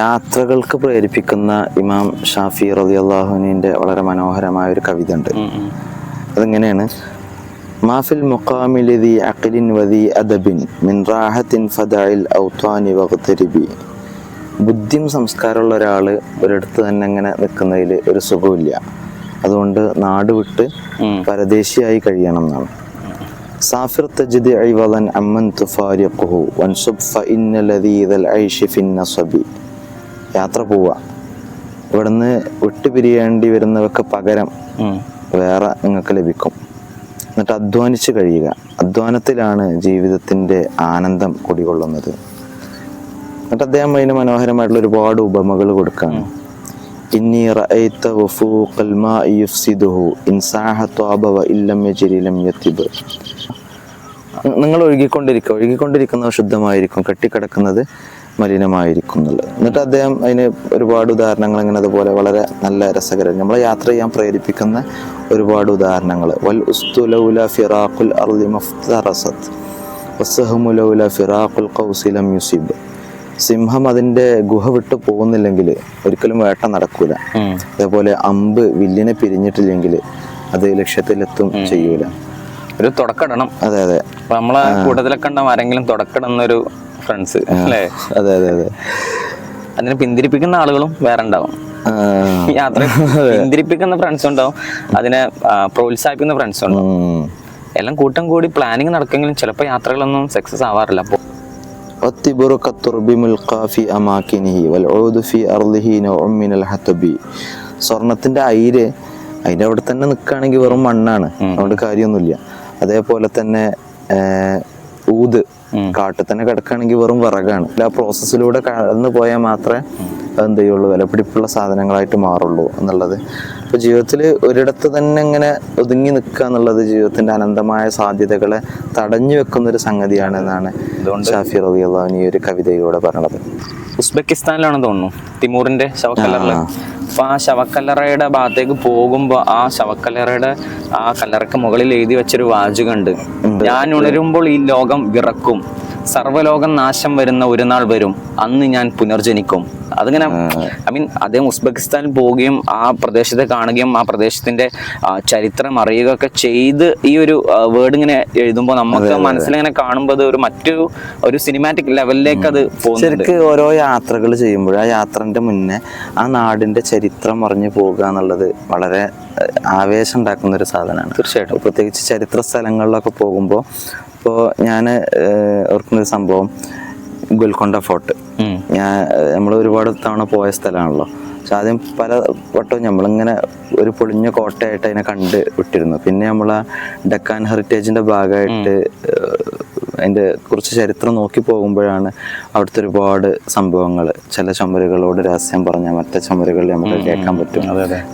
യാത്രകൾക്ക് പ്രേരിപ്പിക്കുന്ന ഇമാം ഷാഫി റലി അള്ളാഹുവിന്റെ വളരെ മനോഹരമായ ഒരു കവിത ഉണ്ട്. അതിങ്ങനെയാണ്? മാഫിൽ മുക്കാമിലി അഖിലിൻ വതി അദബിൻ മിൻറാഹത്തിൻ ഫദായിൽ ഔത്വാനി വകുത്തരിബി ബുദ്ധിം സംസ്കാരമുള്ള ഒരാൾ ഒരിടത്ത് തന്നെ ഇങ്ങനെ നിൽക്കുന്നതിൽ ഒരു സുഖമില്ല അതുകൊണ്ട് നാട് വിട്ട് പരദേശിയായി കഴിയണം എന്നാണ്. സാഫിർ തജിദ് ഐവലൻ അമ്മൻ തുഫാരിഖുഹു വൻസുബ് ലദീദൽ ഐഷി ഫിൻ നസബി. യാത്ര പോവുക. ഇവിടുന്ന് വിട്ടുപിരിയേണ്ടി വരുന്നവർക്ക് പകരം വേറെ നിങ്ങൾക്ക് ലഭിക്കും. എന്നിട്ട് അധ്വാനിച്ച് കഴിയുക. അധ്വാനത്തിലാണ് ജീവിതത്തിന്റെ ആനന്ദം കുടികൊള്ളുന്നത്. എന്നിട്ട് അദ്ദേഹം അതിന് മനോഹരമായിട്ടുള്ള ഒരുപാട് ഉപമകൾ കൊടുക്കുകയാണ് യത്തിബ്. നിങ്ങൾ ഒഴുകിക്കൊണ്ടിരിക്കുക ഒഴുകിക്കൊണ്ടിരിക്കുന്നത് ശുദ്ധമായിരിക്കും. കെട്ടിക്കിടക്കുന്നത് മലിനമായിരിക്കും എന്നുള്ളത് എന്നിട്ട് അദ്ദേഹം അതിന് ഒരുപാട് ഉദാഹരണങ്ങൾ ഇങ്ങനെ അതുപോലെ വളരെ നല്ല രസകരം നമ്മളെ യാത്ര ചെയ്യാൻ പ്രേരിപ്പിക്കുന്ന ഒരുപാട് ഉദാഹരണങ്ങൾ. വൽ ഉസ്തുലൗല ഫിറാഖുൽ അർലി മഫ്തറസത്ത് വസ്സഹമു ലൗല ഫിറാഖുൽ കൗസിലം യുസിബ്. സിംഹം അതിന്റെ ഗുഹ വിട്ട് പോകുന്നില്ലെങ്കിൽ ഒരിക്കലും വേട്ട നടക്കൂല. അതേപോലെ അമ്പ് വില്ലിനെ പിരിഞ്ഞിട്ടില്ലെങ്കിൽ അത് ലക്ഷ്യത്തിലെത്തും ചെയ്യൂല. ഒരു തുടക്കടണം അതെ അതെ അപ്പൊ നമ്മളെ കൂട്ടത്തിലൊക്കെ ഉണ്ടാവും ആരെങ്കിലും തുടക്കടുന്നൊരു ഫ്രണ്ട്സ് അല്ലേ അതെ അതെ അതെ അതിനെ പിന്തിരിപ്പിക്കുന്ന ആളുകളും വേറെ ഉണ്ടാവും ആ, യാത്ര പിന്തിരിപ്പിക്കുന്ന ഫ്രണ്ട്സ് ഉണ്ടാവും അതിനെ ആ, പ്രോത്സാഹിപ്പിക്കുന്ന ഫ്രണ്ട്സ് ഉണ്ടാവും ഉം. എല്ലാം കൂട്ടം കൂടി പ്ലാനിങ് നടക്കെങ്കിലും ചിലപ്പോൾ യാത്രകളൊന്നും സക്സസ് ആവാറില്ല അപ്പോൾ والطبر كالترب ملقى في أماكنه والعود في أرضه نوع من الحطب സ്വർണത്തിന്റെ അയിര് അതിന്റെ അവിടെ തന്നെ നിൽക്കുകയാണെങ്കിൽ വെറും മണ്ണാണ് അതുകൊണ്ട് കാര്യമൊന്നുമില്ല അതേപോലെ തന്നെ ഊത് കാട്ടിൽ തന്നെ കിടക്കുകയാണെങ്കിൽ വെറും വിറകാണ്. ആ പ്രോസസ്സിലൂടെ കടന്നു പോയാൽ മാത്രമേ അതെന്ത് ചെയ്യുള്ളൂ വിലപിടിപ്പുള്ള സാധനങ്ങളായിട്ട് മാറുള്ളൂ എന്നുള്ളത്. അപ്പോൾ ജീവിതത്തിൽ ഒരിടത്ത് തന്നെ ഇങ്ങനെ ഒതുങ്ങി നിൽക്കുക എന്നുള്ളത് ജീവിതത്തിന്റെ അനന്തമായ സാധ്യതകളെ തടഞ്ഞു വെക്കുന്ന ഒരു സംഗതിയാണ് എന്നാണ് ഷാഫി റബി അള്ളാഹുവിന് ഈ ഒരു കവിതയിലൂടെ പറഞ്ഞത്. ഉസ്ബെക്കിസ്ഥാനിലാണെന്ന് തോന്നുന്നു തിമൂറിന്റെ ശവക്കല്ലറ അപ്പൊ ആ ശവക്കല്ലറയുടെ ഭാഗത്തേക്ക് പോകുമ്പോ ആ ശവക്കല്ലറയുടെ ആ കല്ലറക്ക് മുകളിൽ എഴുതി വെച്ചൊരു വാചകമുണ്ട്. ഞാൻ ഉണരുമ്പോൾ ഈ ലോകം വിറക്കും. സർവലോകം നാശം വരുന്ന ഒരു നാൾ വരും. അന്ന് ഞാൻ പുനർജനിക്കും. അതിങ്ങനെ ഐ മീൻ അദ്ദേഹം ഉസ്ബെക്കിസ്ഥാനിൽ പോവുകയും ആ പ്രദേശത്തെ കാണുകയും ആ പ്രദേശത്തിന്റെ ചരിത്രം ചരിത്രം അറിയുകയൊക്കെ ചെയ്ത് ഈ ഒരു വേർഡ് ഇങ്ങനെ എഴുതുമ്പോൾ നമുക്ക് മനസ്സിലിങ്ങനെ കാണുമ്പോൾ അത് ഒരു മറ്റു ഒരു സിനിമാറ്റിക് ലെവലിലേക്ക് അത് ശരിക്ക് ഓരോ യാത്രകൾ ചെയ്യുമ്പോൾ ആ യാത്രന്റെ മുന്നേ ആ നാടിന്റെ ചരിത്രം അറിഞ്ഞു പോകുക എന്നുള്ളത് വളരെ ആവേശം ഉണ്ടാക്കുന്ന ഒരു സാധനമാണ്. തീർച്ചയായിട്ടും. പ്രത്യേകിച്ച് ചരിത്ര സ്ഥലങ്ങളിലൊക്കെ പോകുമ്പോൾ ഇപ്പോൾ ഞാൻ ഓർക്കുന്ന ഒരു സംഭവം. ഗുൽക്കൊണ്ട ഫോർട്ട്. ഞാൻ നമ്മൾ ഒരുപാട് തവണ പോയ സ്ഥലമാണല്ലോ പക്ഷെ ആദ്യം പല വട്ടവും നമ്മളിങ്ങനെ ഒരു പൊളിഞ്ഞ കോട്ടയായിട്ട് അതിനെ കണ്ട് വിട്ടിരുന്നു. പിന്നെ നമ്മൾ ഡെക്കാൻ ഡക്കാൻ ഹെറിറ്റേജിന്റെ ഭാഗമായിട്ട് ഏഹ്, കുറച്ച് ചരിത്രം നോക്കി പോകുമ്പോഴാണ് അവിടുത്തെ ഒരുപാട് സംഭവങ്ങൾ. ചില ചുമരുകളോട് രഹസ്യം പറഞ്ഞാൽ മറ്റേ ചുമരുകളിൽ നമുക്ക് കേൾക്കാൻ പറ്റും.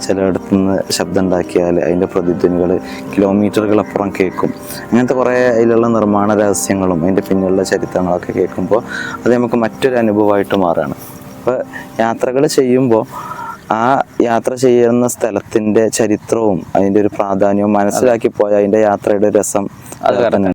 ചിലയിടത്തു നിന്ന് ശബ്ദം ഉണ്ടാക്കിയാൽ അതിന്റെ പ്രതിധ്വനികൾ കിലോമീറ്ററുകൾ അപ്പുറം കേൾക്കും. അങ്ങനത്തെ കുറേ അതിലുള്ള നിർമ്മാണ രഹസ്യങ്ങളും അതിന്റെ പിന്നിലുള്ള ചരിത്രങ്ങളൊക്കെ കേൾക്കുമ്പോൾ അത് നമുക്ക് മറ്റൊരു അനുഭവമായിട്ട് മാറുകയാണ്. അപ്പോൾ യാത്രകൾ ചെയ്യുമ്പോൾ ആ യാത്ര ചെയ്യുന്ന സ്ഥലത്തിന്റെ ചരിത്രവും അതിന്റെ ഒരു പ്രാധാന്യവും മനസ്സിലാക്കി പോയാൽ അതിന്റെ യാത്രയുടെ രസം അത്